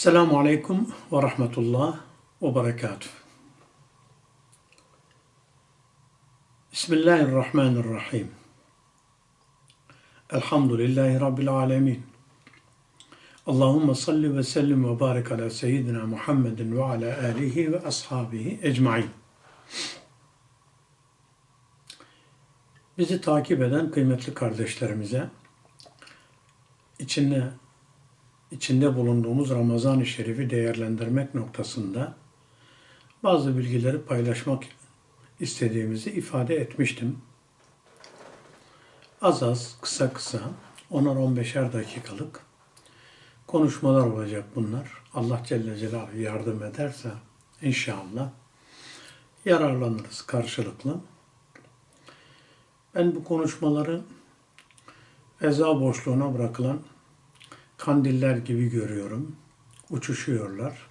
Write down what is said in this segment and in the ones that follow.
Selamun Aleyküm ve Rahmetullah ve Berekatuhu. Bismillahirrahmanirrahim. Elhamdülillahi Rabbil Alemin. Allahümme salli ve sellim ve barik ala seyyidina Muhammedin ve ala alihi ve ashabihi ecmain. Bizi takip eden kıymetli kardeşlerimize içinde içinde bulunduğumuz Ramazan-ı Şerif'i değerlendirmek noktasında bazı bilgileri paylaşmak istediğimizi ifade etmiştim. Az az, kısa kısa, 10'ar 15'er dakikalık konuşmalar olacak bunlar. Allah Celle Celaluhu yardım ederse inşallah yararlanırız karşılıklı. Ben bu konuşmaları eza boşluğuna bırakılan kandiller gibi görüyorum. Uçuşuyorlar.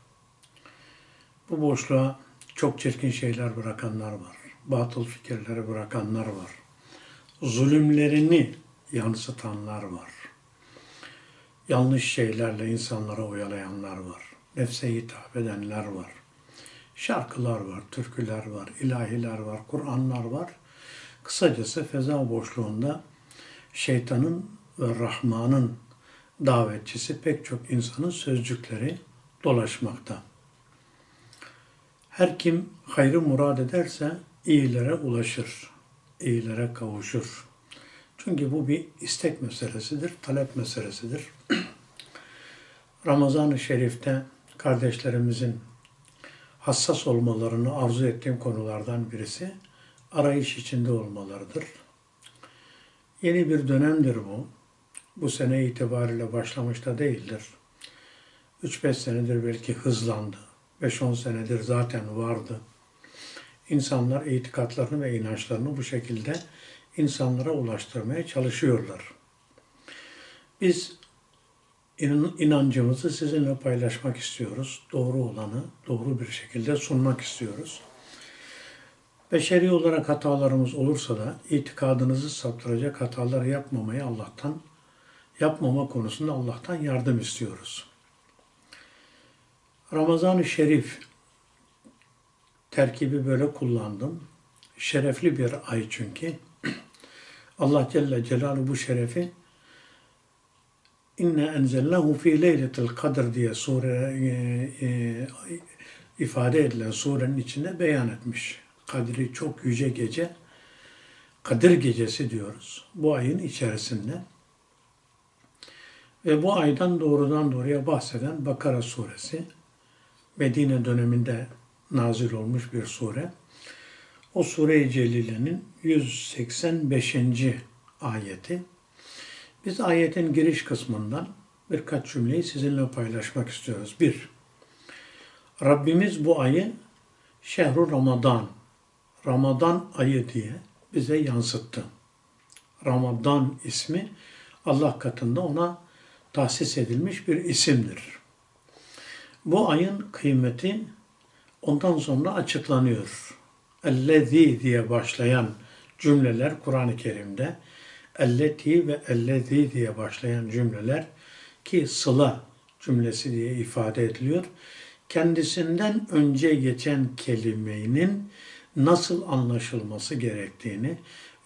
Bu boşluğa çok çirkin şeyler bırakanlar var. Batıl fikirleri bırakanlar var. Zulümlerini yansıtanlar var. Yanlış şeylerle insanlara oyalayanlar var. Nefse hitap edenler var. Şarkılar var, türküler var, ilahiler var, Kur'anlar var. Kısacası feza boşluğunda şeytanın ve Rahman'ın davetçisi pek çok insanın sözcükleri dolaşmakta. Her kim hayrı murad ederse iyilere ulaşır, iyilere kavuşur. Çünkü bu bir istek meselesidir, talep meselesidir. Ramazan-ı Şerif'te kardeşlerimizin hassas olmalarını arzu ettiğim konulardan birisi arayış içinde olmalarıdır. Yeni bir dönemdir bu bu sene itibariyle başlamış da değildir. 3-5 senedir belki hızlandı. 5-10 senedir zaten vardı. İnsanlar itikatlarını ve inançlarını bu şekilde insanlara ulaştırmaya çalışıyorlar. Biz inancımızı sizinle paylaşmak istiyoruz. Doğru olanı doğru bir şekilde sunmak istiyoruz. Beşeri olarak hatalarımız olursa da itikadınızı saptıracak hatalar yapmamayı Allah'tan yapmama konusunda Allah'tan yardım istiyoruz. Ramazan-ı Şerif terkibi böyle kullandım. Şerefli bir ay çünkü. Allah Celle Celaluhu bu şerefi İnne enzelnahu fi leyletil kadr diye sure e, e, ifade edilen surenin içinde beyan etmiş. Kadri çok yüce gece, Kadir gecesi diyoruz. Bu ayın içerisinde ve bu aydan doğrudan doğruya bahseden Bakara suresi, Medine döneminde nazil olmuş bir sure. O sure-i celilenin 185. ayeti. Biz ayetin giriş kısmından birkaç cümleyi sizinle paylaşmak istiyoruz. Bir, Rabbimiz bu ayı şehru Ramazan, Ramazan ayı diye bize yansıttı. Ramazan ismi Allah katında ona tahsis edilmiş bir isimdir. Bu ayın kıymeti ondan sonra açıklanıyor. Ellezî diye başlayan cümleler Kur'an-ı Kerim'de elleti ve ellezî diye başlayan cümleler ki sıla cümlesi diye ifade ediliyor. Kendisinden önce geçen kelimenin nasıl anlaşılması gerektiğini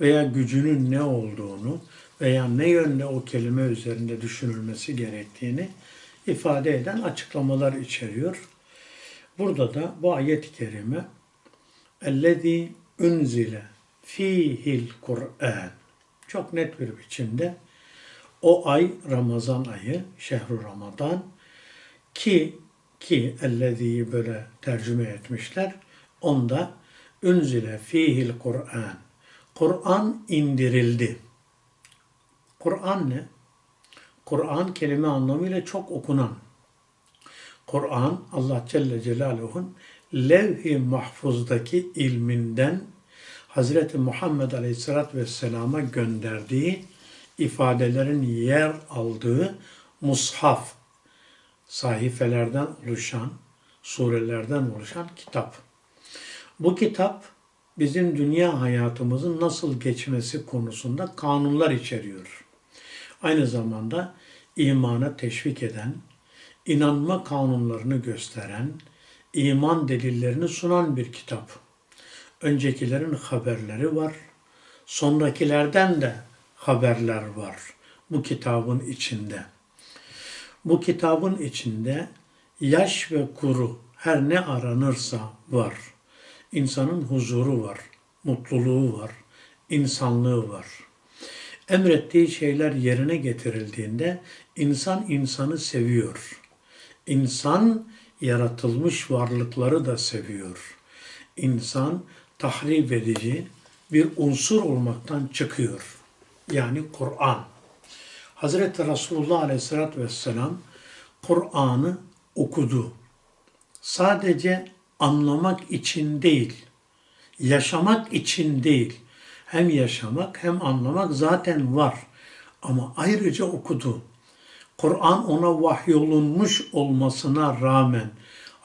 veya gücünün ne olduğunu veya ne yönde o kelime üzerinde düşünülmesi gerektiğini ifade eden açıklamalar içeriyor. Burada da bu ayet-i kerime اَلَّذ۪ي unzile fihil Kur'an çok net bir biçimde o ay Ramazan ayı, şehru Ramazan ki ki ellezîyi böyle tercüme etmişler. Onda unzile fihil Kur'an. Kur'an indirildi. Kur'an ne? Kur'an kelime anlamıyla çok okunan. Kur'an Allah Celle Celaluhu'nun levh-i mahfuzdaki ilminden Hazreti Muhammed Aleyhisselatü Vesselam'a gönderdiği ifadelerin yer aldığı mushaf, sahifelerden oluşan, surelerden oluşan kitap. Bu kitap bizim dünya hayatımızın nasıl geçmesi konusunda kanunlar içeriyor aynı zamanda imana teşvik eden, inanma kanunlarını gösteren, iman delillerini sunan bir kitap. Öncekilerin haberleri var, sonrakilerden de haberler var bu kitabın içinde. Bu kitabın içinde yaş ve kuru her ne aranırsa var. İnsanın huzuru var, mutluluğu var, insanlığı var. Emrettiği şeyler yerine getirildiğinde insan insanı seviyor. İnsan yaratılmış varlıkları da seviyor. İnsan tahrip edici bir unsur olmaktan çıkıyor. Yani Kur'an. Hazreti Resulullah Aleyhisselatü Vesselam Kur'an'ı okudu. Sadece anlamak için değil, yaşamak için değil. Hem yaşamak hem anlamak zaten var. Ama ayrıca okudu. Kur'an ona vahyolunmuş olmasına rağmen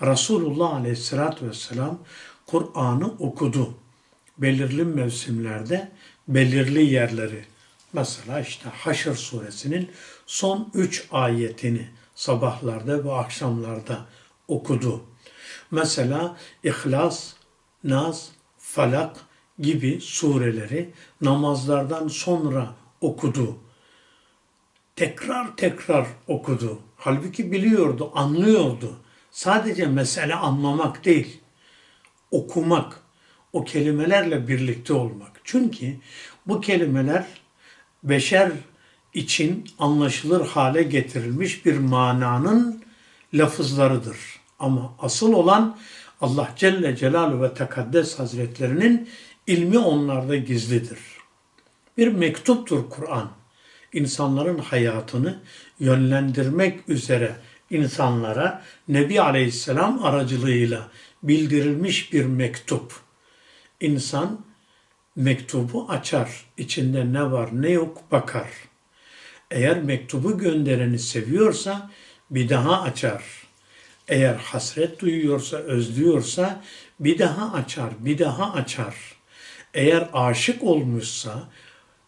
Resulullah Aleyhisselatü Vesselam Kur'an'ı okudu. Belirli mevsimlerde belirli yerleri. Mesela işte Haşr suresinin son üç ayetini sabahlarda ve akşamlarda okudu. Mesela İhlas, Naz, Falak gibi sureleri namazlardan sonra okudu. Tekrar tekrar okudu. Halbuki biliyordu, anlıyordu. Sadece mesele anlamak değil, okumak, o kelimelerle birlikte olmak. Çünkü bu kelimeler beşer için anlaşılır hale getirilmiş bir mananın lafızlarıdır. Ama asıl olan Allah Celle Celaluhu ve Tekaddes Hazretlerinin ilmi onlarda gizlidir. Bir mektuptur Kur'an. İnsanların hayatını yönlendirmek üzere insanlara Nebi Aleyhisselam aracılığıyla bildirilmiş bir mektup. İnsan mektubu açar. İçinde ne var ne yok bakar. Eğer mektubu göndereni seviyorsa bir daha açar. Eğer hasret duyuyorsa, özlüyorsa bir daha açar, bir daha açar. Eğer aşık olmuşsa,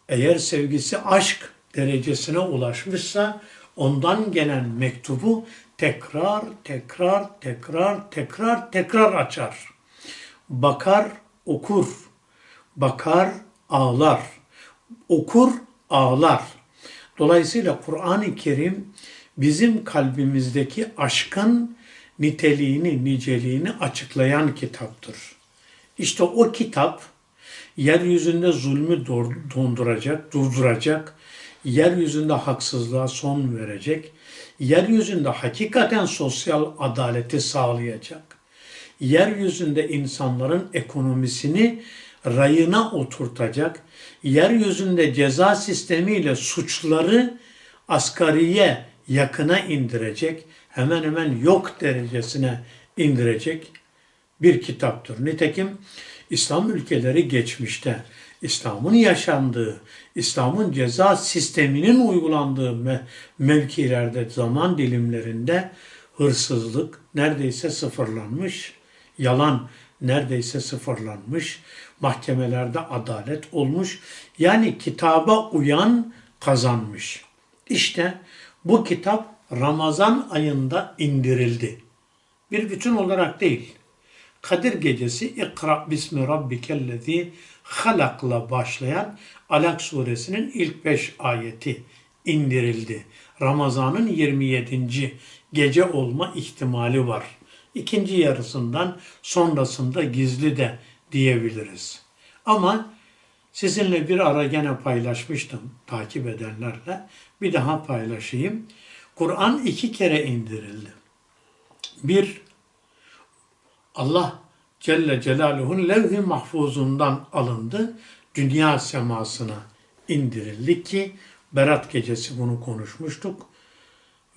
eğer sevgisi aşk derecesine ulaşmışsa ondan gelen mektubu tekrar, tekrar, tekrar, tekrar, tekrar açar. Bakar, okur. Bakar, ağlar. Okur, ağlar. Dolayısıyla Kur'an-ı Kerim bizim kalbimizdeki aşkın niteliğini, niceliğini açıklayan kitaptır. İşte o kitap yeryüzünde zulmü donduracak, durduracak, yeryüzünde haksızlığa son verecek, yeryüzünde hakikaten sosyal adaleti sağlayacak, yeryüzünde insanların ekonomisini rayına oturtacak, yeryüzünde ceza sistemiyle suçları asgariye yakına indirecek, hemen hemen yok derecesine indirecek bir kitaptır. Nitekim İslam ülkeleri geçmişte İslam'ın yaşandığı, İslam'ın ceza sisteminin uygulandığı mevkilerde, zaman dilimlerinde hırsızlık neredeyse sıfırlanmış, yalan neredeyse sıfırlanmış, mahkemelerde adalet olmuş. Yani kitaba uyan kazanmış. İşte bu kitap Ramazan ayında indirildi. Bir bütün olarak değil. Kadir gecesi İkra bismi rabbikellezi halakla başlayan Alak suresinin ilk beş ayeti indirildi. Ramazan'ın 27. gece olma ihtimali var. İkinci yarısından sonrasında gizli de diyebiliriz. Ama sizinle bir ara gene paylaşmıştım takip edenlerle. Bir daha paylaşayım. Kur'an iki kere indirildi. Bir, Allah Celle Celaluhu'nun levh-i mahfuzundan alındı. Dünya semasına indirildi ki Berat gecesi bunu konuşmuştuk.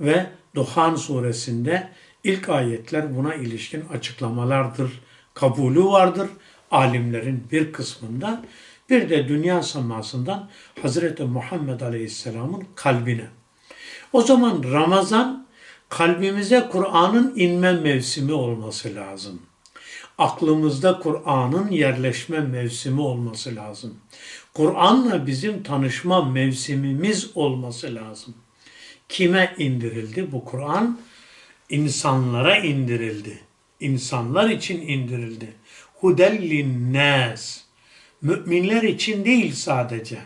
Ve Duhan suresinde ilk ayetler buna ilişkin açıklamalardır. Kabulü vardır alimlerin bir kısmında. Bir de dünya semasından Hazreti Muhammed Aleyhisselam'ın kalbine. O zaman Ramazan kalbimize Kur'an'ın inme mevsimi olması lazım. Aklımızda Kur'an'ın yerleşme mevsimi olması lazım. Kur'an'la bizim tanışma mevsimimiz olması lazım. Kime indirildi bu Kur'an? insanlara indirildi. İnsanlar için indirildi. Hudellin nas. Müminler için değil sadece.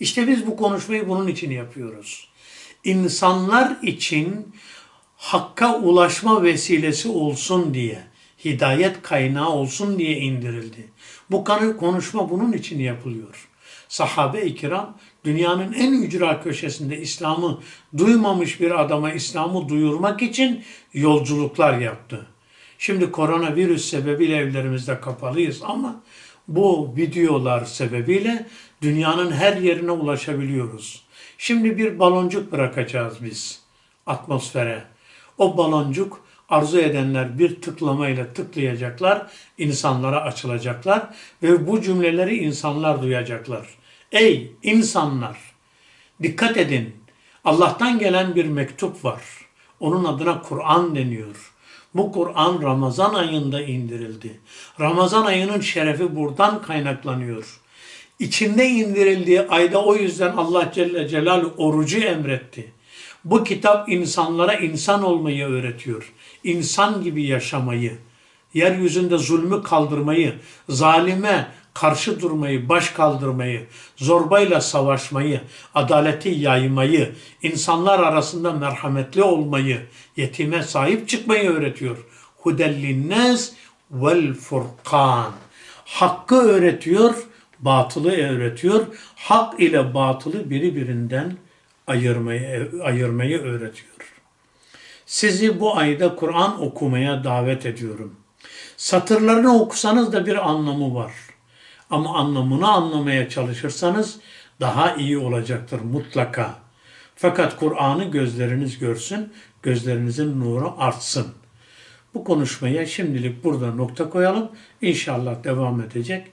İşte biz bu konuşmayı bunun için yapıyoruz. İnsanlar için hakka ulaşma vesilesi olsun diye, hidayet kaynağı olsun diye indirildi. Bu konu- konuşma bunun için yapılıyor. Sahabe-i kiram dünyanın en ücra köşesinde İslam'ı duymamış bir adama İslam'ı duyurmak için yolculuklar yaptı. Şimdi koronavirüs sebebiyle evlerimizde kapalıyız ama bu videolar sebebiyle dünyanın her yerine ulaşabiliyoruz. Şimdi bir baloncuk bırakacağız biz atmosfere. O baloncuk arzu edenler bir tıklamayla tıklayacaklar, insanlara açılacaklar ve bu cümleleri insanlar duyacaklar. Ey insanlar! Dikkat edin. Allah'tan gelen bir mektup var. Onun adına Kur'an deniyor. Bu Kur'an Ramazan ayında indirildi. Ramazan ayının şerefi buradan kaynaklanıyor. İçinde indirildiği ayda o yüzden Allah Celle Celaluhu orucu emretti. Bu kitap insanlara insan olmayı öğretiyor. İnsan gibi yaşamayı, yeryüzünde zulmü kaldırmayı, zalime karşı durmayı, baş kaldırmayı, zorbayla savaşmayı, adaleti yaymayı, insanlar arasında merhametli olmayı, yetime sahip çıkmayı öğretiyor. Hudellinnez vel furkan. Hakkı öğretiyor, batılı öğretiyor. Hak ile batılı birbirinden ayırmayı, ayırmayı öğretiyor. Sizi bu ayda Kur'an okumaya davet ediyorum. Satırlarını okusanız da bir anlamı var. Ama anlamını anlamaya çalışırsanız daha iyi olacaktır mutlaka. Fakat Kur'an'ı gözleriniz görsün, gözlerinizin nuru artsın. Bu konuşmaya şimdilik burada nokta koyalım. İnşallah devam edecek.